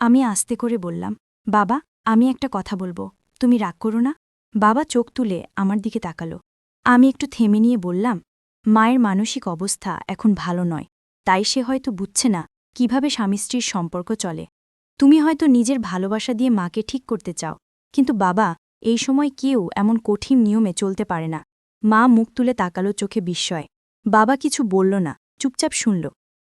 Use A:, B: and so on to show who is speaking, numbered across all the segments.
A: আমি আস্তে করে বললাম, বাবা, আমি একটা কথা বলব, তুমি রাগ করো না। বাবা চোখ তুলে আমার দিকে তাকালো। আমি একটু থেমে নিয়ে বললাম, মায়ের মানসিক অবস্থা এখন ভালো নয়, তাই সে হয়তো বুঝছে না কীভাবে স্বামী স্ত্রীর সম্পর্ক চলে। তুমি হয়তো নিজের ভালোবাসা দিয়ে মাকে ঠিক করতে চাও, কিন্তু বাবা, এই সময় কেউ এমন কঠিন নিয়মে চলতে পারে না। মা মুখ তুলে তাকালো চোখে বিস্ময়। বাবা কিছু বলল না, চুপচাপ শুনল,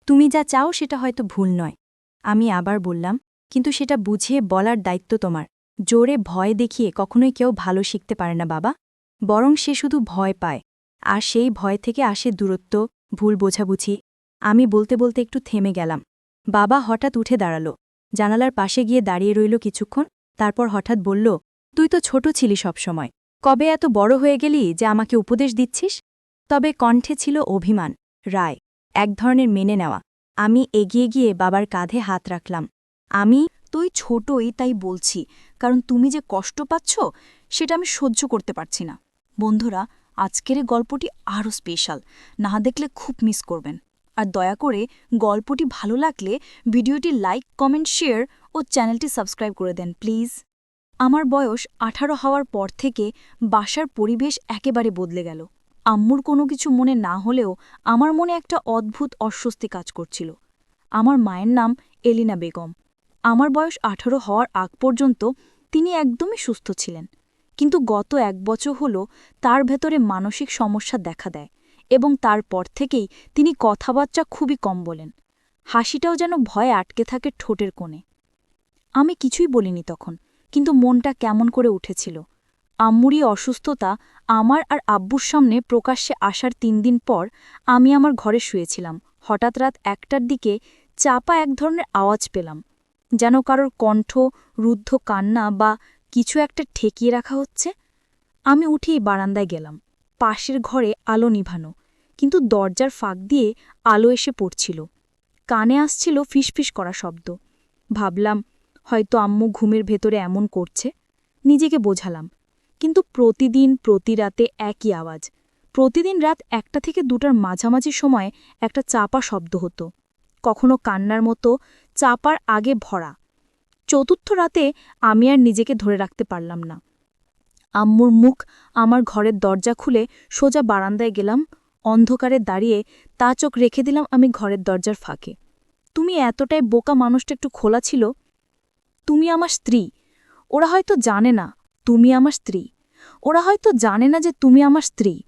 A: তুমি যা চাও সেটা হয়তো ভুল নয়। আমি আবার বললাম কিন্তু সেটা বুঝিয়ে বলার দায়িত্ব তোমার। জোরে ভয় দেখিয়ে কখনোই কেউ ভালো শিখতে পারে না, বাবা। বরং সে শুধু ভয় পায়। আর সেই ভয় থেকে আসে দূরত্ব, ভুল বোঝাবুঝি। আমি বলতে বলতে একটু থেমে গেলাম। বাবা হঠাৎ উঠে দাঁড়াল। জানালার পাশে গিয়ে দাঁড়িয়ে রইল কিছুক্ষণ, তারপর হঠাৎ বলল, তুই তো ছোট ছিলি সবসময়। কবে এত বড় হয়ে গেলি যে আমাকে উপদেশ দিচ্ছিস? তবে কণ্ঠে ছিল অভিমান, রায়, এক ধরনের মেনে নেওয়া। আমি এগিয়ে গিয়ে বাবার কাঁধে হাত রাখলাম। আমি
B: তুই ছোটই তাই বলছি, কারণ তুমি যে কষ্ট পাচ্ছ, সেটা আমি সহ্য করতে পারছি না। বন্ধুরা, আজকের গল্পটি আরও স্পেশাল না দেখলে খুব মিস করবেন। আর দয়া করে গল্পটি ভালো লাগলে ভিডিওটি লাইক কমেন্ট শেয়ার ও চ্যানেলটি সাবস্ক্রাইব করে দেন প্লিজ আমার বয়স আঠারো হওয়ার পর থেকে বাসার পরিবেশ একেবারে বদলে গেল। আম্মুর কোনো কিছু মনে না হলেও আমার মনে একটা অদ্ভুত অস্বস্তি কাজ করছিল। আমার মায়ের নাম এলিনা বেগম। আমার বয়স আঠারো হওয়ার আগ পর্যন্ত তিনি একদমই সুস্থ ছিলেন। কিন্তু গত এক বছর হল তার ভেতরে মানসিক সমস্যা দেখা দেয় এবং তারপর থেকেই তিনি কথাবার্তা খুবই কম বলেন। হাসিটাও যেন ভয়ে আটকে থাকে ঠোঁটের কোণে। আমি কিছুই বলিনি তখন, কিন্তু মনটা কেমন করে উঠেছিল। আম্মুরই অসুস্থতা আমার আর আব্বুর সামনে প্রকাশ্যে আসার তিন দিন পর আমি আমার ঘরে শুয়েছিলাম। হঠাৎ রাত একটার দিকে চাপা এক ধরনের আওয়াজ পেলাম। যেন কারোর কণ্ঠ, রুদ্ধ কান্না বা কিছু একটা ঠেকিয়ে রাখা হচ্ছে? আমি উঠেই বারান্দায় গেলাম। পাশের ঘরে আলো নিভানো, কিন্তু দরজার ফাঁক দিয়ে আলো এসে পড়ছিল। কানে আসছিল ফিসফিস করা শব্দ। ভাবলাম, হয়তো আম্মু ঘুমের ভেতরে এমন করছে? নিজেকে বোঝালাম, কিন্তু প্রতিদিন প্রতি রাতে একই আওয়াজ। প্রতিদিন রাত একটা থেকে দুটার মাঝামাঝি সময়ে একটা চাপা শব্দ হতো। কখনো কান্নার মতো চাপার আগে ভরা। চতুর্থ রাতে আমি আর নিজেকে ধরে রাখতে পারলাম না। আম্মুর মুখ আমার ঘরের দরজা খুলে সোজা বারান্দায় গেলাম, অন্ধকারে দাঁড়িয়ে তা চোখ রেখে দিলাম আমি ঘরের দরজার ফাঁকে। তুমি এতটাই বোকা মানুষটা একটু খোলা ছিল। তুমি আমার স্ত্রী। ওরা হয়তো জানে না তুমি আমার স্ত্রী। ওরা হয়তো জানে না যে তুমি আমার স্ত্রী।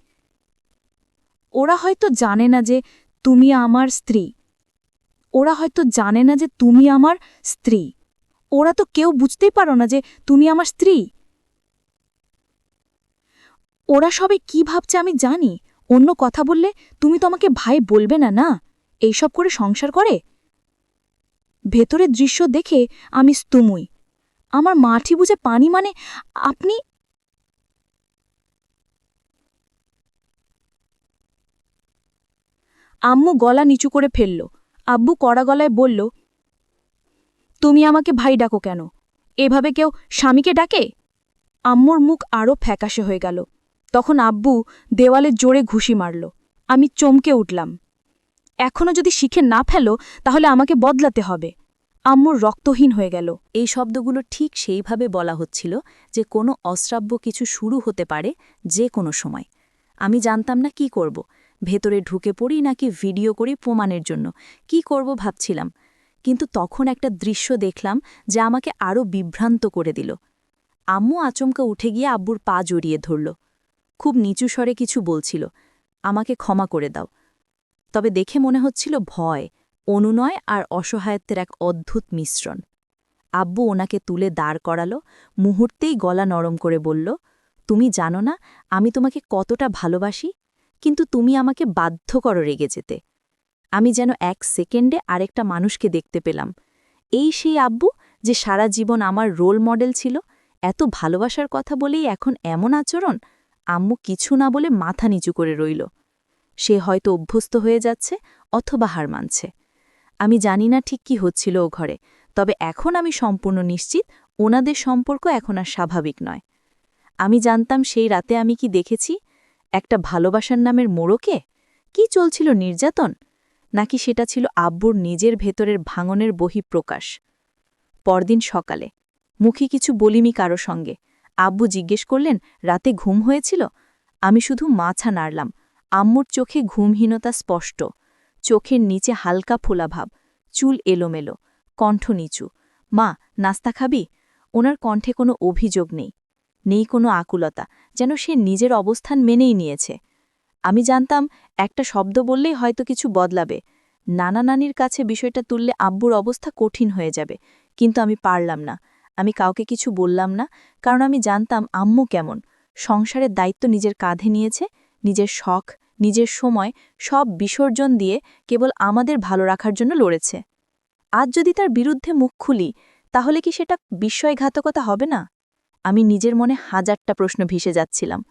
B: ওরা হয়তো জানে না যে তুমি আমার স্ত্রী। ওরা হয়তো জানে না যে তুমি আমার স্ত্রী। ওরা তো কেউ বুঝতেই পারো না যে তুমি আমার স্ত্রী। ওরা সবে কি ভাবছে আমি জানি। অন্য কথা বললে তুমি তো আমাকে ভাই বলবে না না? এইসব করে সংসার করে? ভেতরের দৃশ্য দেখে আমি স্তুমুই। আমার মাঠি বুঝে পানি মানে আপনি আম্মু গলা নিচু করে ফেলল। আব্বু কড়া গলায় বলল, তুমি আমাকে ভাই ডাকো কেন? এভাবে কেউ স্বামীকে ডাকে? আম্মুর মুখ আরও ফ্যাকাশে হয়ে গেল। তখন আব্বু দেওয়ালে জোরে ঘুষি মারল। আমি চমকে উঠলাম। এখনও যদি শিখে না ফেলো, তাহলে আমাকে বদলাতে হবে। আম্মুর রক্তহীন হয়ে গেল।
C: এই শব্দগুলো ঠিক সেইভাবে বলা হচ্ছিল যে কোনো অশ্রাব্য কিছু শুরু হতে পারে যে কোনো সময়। আমি জানতাম না কি করব। ভেতরে ঢুকে পড়ি নাকি ভিডিও করি প্রমাণের জন্য। কি করব ভাবছিলাম। কিন্তু তখন একটা দৃশ্য দেখলাম যা আমাকে আরও বিভ্রান্ত করে দিল। আম্মু আচমকা উঠে গিয়ে আব্বুর পা জড়িয়ে ধরল। খুব নিচু স্বরে কিছু বলছিল, আমাকে ক্ষমা করে দাও। তবে দেখে মনে হচ্ছিল ভয়, অনুনয় আর অসহায়ত্বের এক অদ্ভুত মিশ্রণ। আব্বু ওনাকে তুলে দাঁড় করালো, মুহূর্তেই গলা নরম করে বলল, তুমি জানো না, আমি তোমাকে কতটা ভালোবাসি? কিন্তু তুমি আমাকে বাধ্য করো রেগে যেতে। আমি যেন এক সেকেন্ডে আরেকটা মানুষকে দেখতে পেলাম। এই সেই আব্বু যে সারা জীবন আমার রোল মডেল ছিল, এত ভালোবাসার কথা বলেই এখন এমন আচরণ, আম্মু কিছু না বলে মাথা নিচু করে রইল। সে হয়তো অভ্যস্ত হয়ে যাচ্ছে অথবা হার মানছে। আমি জানি না ঠিক কি হচ্ছিল ও ঘরে, তবে এখন আমি সম্পূর্ণ নিশ্চিত ওনাদের সম্পর্ক এখন আর স্বাভাবিক নয়। আমি জানতাম সেই রাতে আমি কি দেখেছি একটা ভালোবাসার নামের মোড়কে? কি চলছিল নির্যাতন? নাকি সেটা ছিল আব্বুর নিজের ভেতরের ভাঙনের বহিঃপ্রকাশ? পরদিন সকালে। মুখে কিছু বলিমি কারও সঙ্গে। আব্বু জিজ্ঞেস করলেন, রাতে ঘুম হয়েছিল? আমি শুধু মাছা নাড়লাম। আম্মুর চোখে ঘুমহীনতা স্পষ্ট। চোখের নিচে হালকা ফোলাভাব চুল এলোমেলো। কণ্ঠ নিচু। মা, নাস্তা খাবি? ওনার কণ্ঠে কোনো অভিযোগ নেই। নেই কোনো আকুলতা, যেন সে নিজের অবস্থান মেনেই নিয়েছে। আমি জানতাম, একটা শব্দ বললেই হয়তো কিছু বদলাবে। নানা নানির কাছে বিষয়টা তুললে আব্বুর অবস্থা কঠিন হয়ে যাবে, কিন্তু আমি পারলাম না। আমি কাউকে কিছু বললাম না, কারণ আমি জানতাম আম্মু কেমন। সংসারের দায়িত্ব নিজের কাঁধে নিয়েছে, নিজের শখ, নিজের সময়, সব বিসর্জন দিয়ে কেবল আমাদের ভালো রাখার জন্য লড়েছে। আজ যদি তার বিরুদ্ধে মুখ খুলি, তাহলে কি সেটা বিস্ময়ঘাতকতা হবে না? আমি নিজের মনে হাজারটা প্রশ্ন ভেসে যাচ্ছিলাম।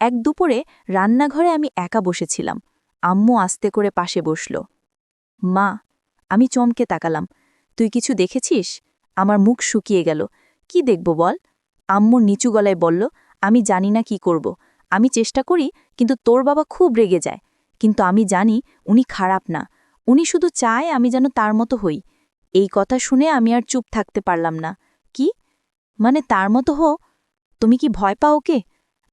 C: এক দুপুরে রান্নাঘরে আমি একা বসেছিলাম। আম্মু আস্তে করে পাশে বসল। মা, আমি চমকে তাকালাম। তুই কিছু দেখেছিস? আমার মুখ শুকিয়ে গেল। কি দেখব বল? আম্মুর নিচু গলায় বলল, আমি জানি না কি করব। আমি চেষ্টা করি, কিন্তু তোর বাবা খুব রেগে যায়। কিন্তু আমি জানি উনি খারাপ না। উনি শুধু চায় আমি যেন তার মতো হই। এই কথা শুনে আমি আর চুপ থাকতে পারলাম না। মানে তার মতো হো, তুমি কি ভয় পাও ওকে?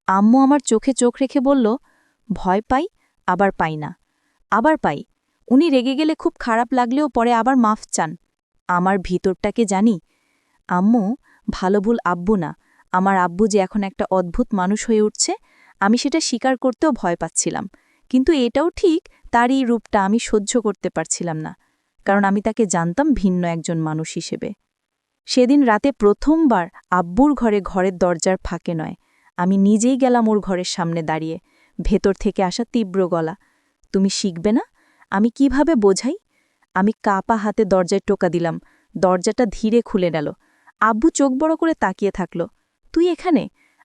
C: আম্মু আমার চোখে চোখ রেখে বলল, ভয় পাই, আবার পাই না। আবার পাই। উনি রেগে গেলে খুব খারাপ লাগলেও পরে আবার মাফ চান। আমার ভিতরটাকে জানি? আম্মু, ভালো ভুল আব্বু না। আমার আব্বু যে এখন একটা অদ্ভুত মানুষ হয়ে উঠছে, আমি সেটা স্বীকার করতেও ভয় পাচ্ছিলাম। কিন্তু এটাও ঠিক তার এই রূপটা আমি সহ্য করতে পারছিলাম না। কারণ আমি তাকে জানতাম ভিন্ন একজন মানুষ হিসেবে। সেদিন রাতে প্রথমবার আব্বুর ঘরে ঘরের দরজার ফাঁকে নয়, আমি নিজেই গেলাম ওর ঘরের সামনে দাঁড়িয়ে। ভেতর থেকে আসা তীব্র গলা, তুমি শিখবে না? আমি কীভাবে বোঝাই? আমি কাপা হাতে দরজায় টোকা দিলাম, দরজাটা ধীরে খুলে গেল। আব্বু চোখ বড় করে তাকিয়ে থাকল, তুই এখানে?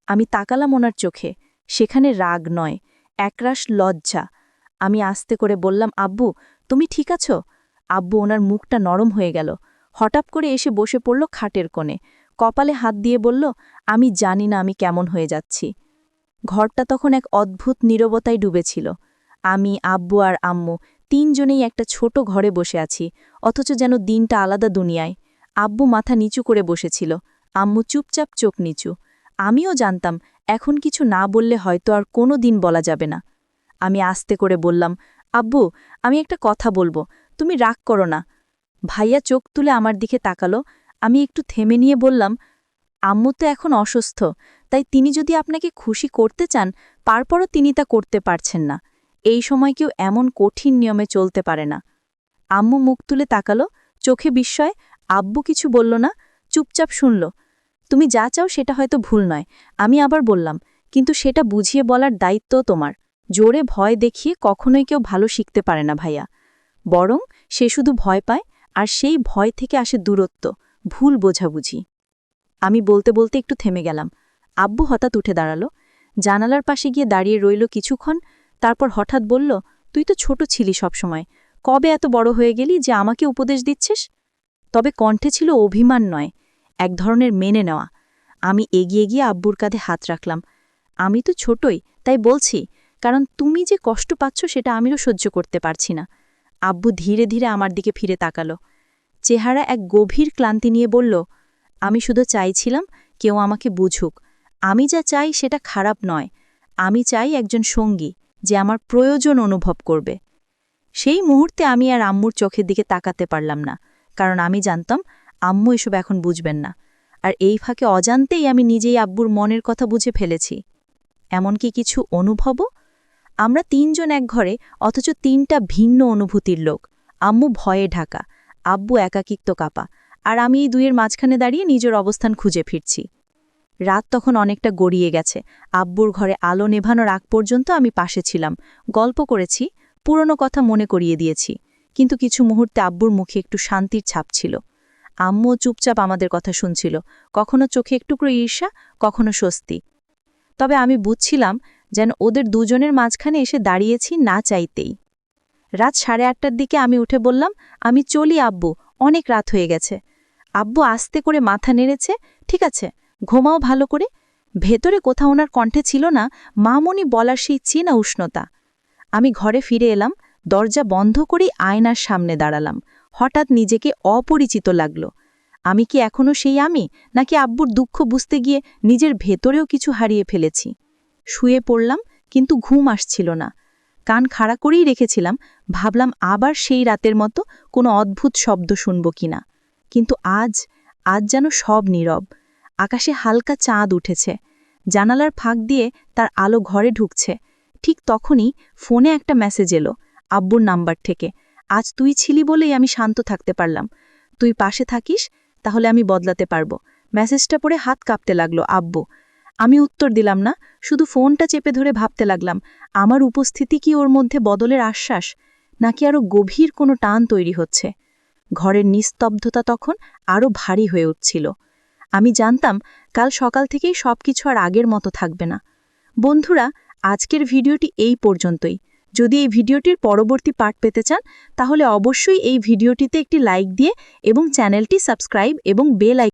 C: আমি তাকালাম ওনার চোখে, সেখানে রাগ নয়, একরাশ লজ্জা। আমি আস্তে করে বললাম, আব্বু, তুমি ঠিক আছো? আব্বু ওনার মুখটা নরম হয়ে গেল হঠাৎ করে এসে বসে পড়ল খাটের কোণে। কপালে হাত দিয়ে বলল, আমি জানি না আমি কেমন হয়ে যাচ্ছি। ঘরটা তখন এক অদ্ভুত নীরবতায় ডুবেছিল। আমি, আব্বু আর আম্মু তিনজনেই একটা ছোট ঘরে বসে আছি, অথচ যেন দিনটা আলাদা দুনিয়ায়। আব্বু মাথা নিচু করে বসেছিল, আম্মু চুপচাপ চোখ নিচু। আমিও জানতাম, এখন কিছু না বললে হয়তো আর কোনো দিন বলা যাবে না। আমি আস্তে করে বললাম, আব্বু, আমি একটা কথা বলব, তুমি রাগ করো না। ভাইয়া চোখ তুলে আমার দিকে তাকালো। আমি একটু থেমে নিয়ে বললাম, আম্মু তো এখন অসুস্থ, তাই তিনি যদি আপনাকে খুশি করতে চান, তারপরও তিনি তা করতে পারছেন না। এই সময় কেউ এমন কঠিন নিয়মে চলতে পারে না। আম্মু মুখ তুলে তাকালো, চোখে বিস্ময়, আব্বু কিছু বলল না, চুপচাপ শুনল, তুমি যা চাও সেটা হয়তো ভুল নয়, আমি আবার বললাম, কিন্তু সেটা বুঝিয়ে বলার দায়িত্ব তোমার। জোরে ভয় দেখিয়ে কখনোই কেউ ভালো শিখতে পারে না ভাইয়া। বরং সে শুধু ভয় পায় আর সেই ভয় থেকে আসে দূরত্ব, ভুল বোঝাবুঝি। আমি বলতে বলতে একটু থেমে গেলাম। আব্বু হঠাৎ উঠে দাঁড়াল। জানালার পাশে গিয়ে দাঁড়িয়ে রইল কিছুক্ষণ, তারপর হঠাৎ বলল, তুই তো ছোট ছিলি সবসময়। কবে এত বড় হয়ে গেলি যে আমাকে উপদেশ দিচ্ছিস? তবে কণ্ঠে ছিল অভিমান নয়, এক ধরনের মেনে নেওয়া। আমি এগিয়ে গিয়ে আব্বুর কাঁধে হাত রাখলাম। আমি তো ছোটই, তাই বলছি, কারণ তুমি যে কষ্ট পাচ্ছ সেটা আমিও সহ্য করতে পারছি না। আব্বু ধীরে ধীরে আমার দিকে ফিরে তাকালো। চেহারা এক গভীর ক্লান্তি নিয়ে বলল, আমি শুধু চাইছিলাম কেউ আমাকে বুঝুক। আমি যা চাই সেটা খারাপ নয়। আমি চাই একজন সঙ্গী যে আমার প্রয়োজন অনুভব করবে। সেই মুহূর্তে আমি আর আম্মুর চোখের দিকে তাকাতে পারলাম না, কারণ আমি জানতাম আম্মু এসব এখন বুঝবেন না। আর এই ফাঁকে অজান্তেই আমি নিজেই আব্বুর মনের কথা বুঝে ফেলেছি। এমনকি কিছু অনুভবও আমরা তিনজন এক ঘরে, অথচ তিনটা ভিন্ন অনুভূতির লোক। আম্মু ভয়ে ঢাকা, আব্বু একাকিত্ব কাপা, আর আমি এই দুইয়ের মাঝখানে দাঁড়িয়ে নিজের অবস্থান খুঁজে ফিরছি। রাত তখন অনেকটা গড়িয়ে গেছে। আব্বুর ঘরে আলো নেভানোর আগ পর্যন্ত আমি পাশে ছিলাম। গল্প করেছি, পুরনো কথা মনে করিয়ে দিয়েছি, কিন্তু কিছু মুহূর্তে আব্বুর মুখে একটু শান্তির ছাপ ছিল। আম্মুও চুপচাপ আমাদের কথা শুনছিল, কখনো চোখে একটুকরো ঈর্ষা, কখনো স্বস্তি। তবে আমি বুঝছিলাম যেন ওদের দুজনের মাঝখানে এসে দাঁড়িয়েছি না চাইতেই। রাত সাড়ে আটটার দিকে আমি উঠে বললাম, আমি চলি আব্বু, অনেক রাত হয়ে গেছে। আব্বু আস্তে করে মাথা নেড়েছে, ঠিক আছে, ঘুমাও ভালো করে। ভেতরে কোথাও ওনার কণ্ঠে ছিল না, মামনি বলার সেই চেনা উষ্ণতা। আমি ঘরে ফিরে এলাম, দরজা বন্ধ করেই আয়নার সামনে দাঁড়ালাম। হঠাৎ নিজেকে অপরিচিত লাগল। আমি কি এখনও সেই আমি, নাকি আব্বুর দুঃখ বুঝতে গিয়ে নিজের ভেতরেও কিছু হারিয়ে ফেলেছি? শুয়ে পড়লাম, কিন্তু ঘুম আসছিল না। কান খাড়া করেই রেখেছিলাম, ভাবলাম আবার সেই রাতের মতো কোনো অদ্ভুত শব্দ শুনব কিনা। কিন্তু আজ আজ যেন সব নীরব। আকাশে হালকা চাঁদ উঠেছে। জানালার ফাঁক দিয়ে তার আলো ঘরে ঢুকছে। ঠিক তখনই ফোনে একটা মেসেজ এলো, আব্বুর নাম্বার থেকে। আজ তুই ছিলি বলেই আমি শান্ত থাকতে পারলাম। তুই পাশে থাকিস, তাহলে আমি বদলাতে পারব। মেসেজটা পড়ে হাত কাঁপতে লাগল আব্বু। আমি উত্তর দিলাম না, শুধু ফোনটা চেপে ধরে ভাবতে লাগলাম, আমার উপস্থিতি কি ওর মধ্যে বদলের আশ্বাস, নাকি আরও গভীর কোনো টান তৈরি হচ্ছে? ঘরের নিস্তব্ধতা তখন আরও ভারী হয়ে উঠছিল। আমি জানতাম, কাল সকাল থেকেই সবকিছু আর আগের মতো থাকবে না। বন্ধুরা, আজকের ভিডিওটি এই পর্যন্তই। যদি এই ভিডিওটির পরবর্তী পার্ট পেতে চান, তাহলে অবশ্যই এই ভিডিওটিতে একটি লাইক দিয়ে এবং চ্যানেলটি সাবস্ক্রাইব এবং বেল আইকন